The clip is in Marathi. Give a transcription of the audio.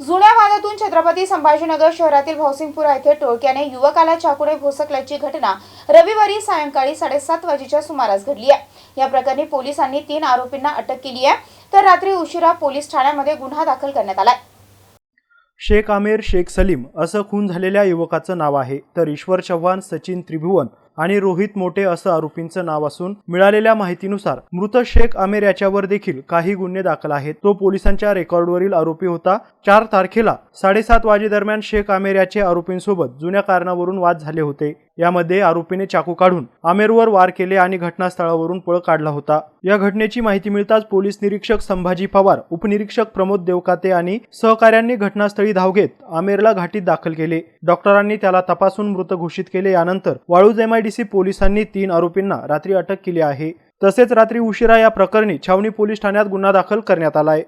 जुन्या वादातून छत्रपती संभाजीनगर शहरातील भावसिंगपुरा येथे टोळक्याने युवकाला चाकूने भोसकल्याची घटना रविवारी सायंकाळी साडेसात वाजेच्या सुमारास घडली आहे. या प्रकरणी पोलिसांनी तीन आरोपींना अटक केली आहे. तर रात्री उशिरा पोलीस ठाण्यामध्ये गुन्हा दाखल करण्यात आलाय. शेख आमिर शेख सलीम असं खून झालेल्या युवकाचं नाव आहे. तर ईश्वर चव्हाण सचिन त्रिभुवन आणि रोहित मोठे असं आरोपींचं नाव असून मिळालेल्या माहितीनुसार मृत शेख आमेर याच्यावर देखील काही गुन्हे दाखल आहेत. तो पोलिसांच्या रेकॉर्डवरील आरोपी होता. चार तारखेला साडेसात वाजेदरम्यान शेख आमेर याचे आरोपींसोबत जुन्या कारणावरून वाद झाले होते. यामध्ये आरोपीने चाकू काढून आमेरवर वार केले आणि घटनास्थळावरून पळ काढला होता. या घटनेची माहिती मिळताच पोलीस निरीक्षक संभाजी पवार उपनिरीक्षक प्रमोद देवकाते आणि सहकाऱ्यांनी घटनास्थळी धाव घेत आमेरला घाटीत दाखल केले. डॉक्टरांनी त्याला तपासून मृत घोषित केले. यानंतर वाळूज एमआयडीसी पोलिसांनी तीन आरोपींना रात्री अटक केली आहे. तसेच रात्री उशिरा या प्रकरणी छावणी पोलीस ठाण्यात गुन्हा दाखल करण्यात आलाय.